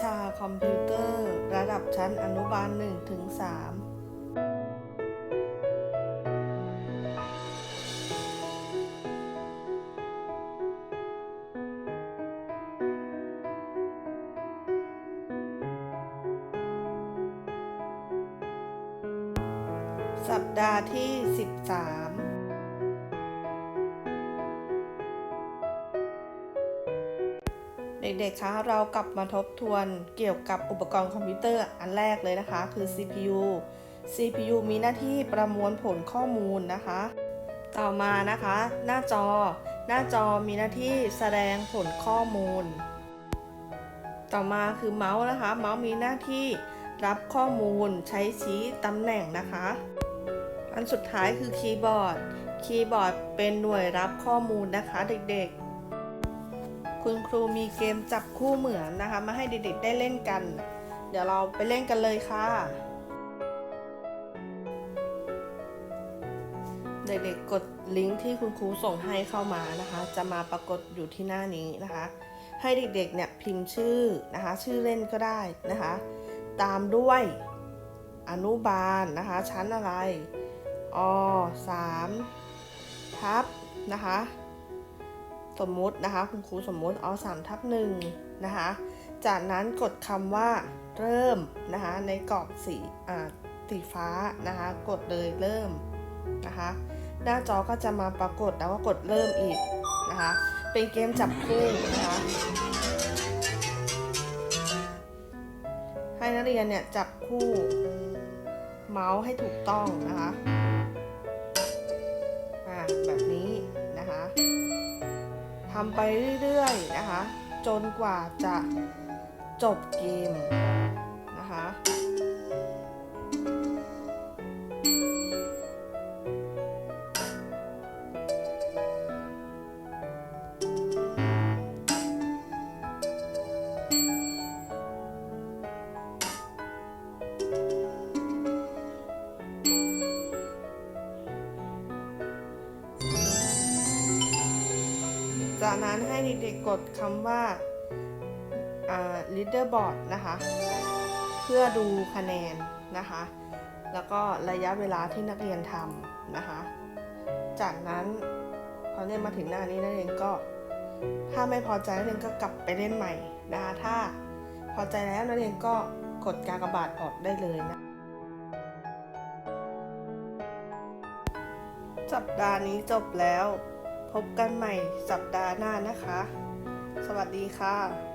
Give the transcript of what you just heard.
ชาคอมพิวเตอร์ ระดับชั้นอนุบาล1ถึง3สัปดาห์ที่ 13 เด็กๆ คะเรากลับมาทบทวนเกี่ยวกับอุปกรณ์คอมพิวเตอร์อันแรกเลยนะคะ คือ CPU CPU มีหน้าที่ประมวลผลข้อมูลนะคะ ต่อมานะคะ หน้าจอ หน้าจอมีหน้าที่แสดงผลข้อมูล ต่อมาคือเมาส์นะคะ เมาส์มีหน้าที่รับข้อมูลใช้ชี้ตำแหน่งนะคะ อันสุดท้ายคือคีย์บอร์ด คีย์บอร์ดเป็นหน่วยรับข้อมูลนะคะเด็กๆ คุณครูมีเกมจับคู่เหมือนนะคะ มาให้เด็กๆได้เล่นกัน เดี๋ยวเราไปเล่นกันเลยค่ะ เด็กๆกดลิงก์ที่คุณครูส่งให้เข้ามานะคะ จะมาปรากฏอยู่ที่หน้านี้นะคะ ให้เด็กๆเนี่ยพิมพ์ชื่อนะคะ ชื่อเล่นก็ได้นะคะ ตามด้วยอนุบาลนะคะ ชั้นอะไรอ3ทับนะคะ สมมุตินะคะ คุณครูสมมุติอ3ทับหนึ่งนะคะ จากนั้นกดคำว่าเริ่มนะคะในกรอบสีอ่าสีฟ้านะคะ กดเลยเริ่มนะคะ หน้าจอก็จะมาปรากฏแล้วว่ากดเริ่มอีกนะคะ เป็นเกมจับคู่นะคะให้นักเรียนเนี่ยจับคู่เมาส์ให้ถูกต้องนะคะ อ่าแบบนี้นะคะ ทำไปเรื่อยๆนะคะ จนกว่าจะจบเกม จากนั้นให้เด็กๆกดคำว่า leaderboard นะคะ เพื่อดูคะแนนนะคะ แล้วก็ระยะเวลาที่นักเรียนทำนะคะ จากนั้นพอเล่นมาถึงหน้านี้นักเรียนก็ ถ้าไม่พอใจนักเรียนก็กลับไปเล่นใหม่นะคะ ถ้าพอใจแล้วนักเรียนก็กดกากระบาทออกได้เลยนะสัปดาห์นี้จบแล้ว พบกันใหม่สัปดาห์หน้านะคะ สวัสดีค่ะ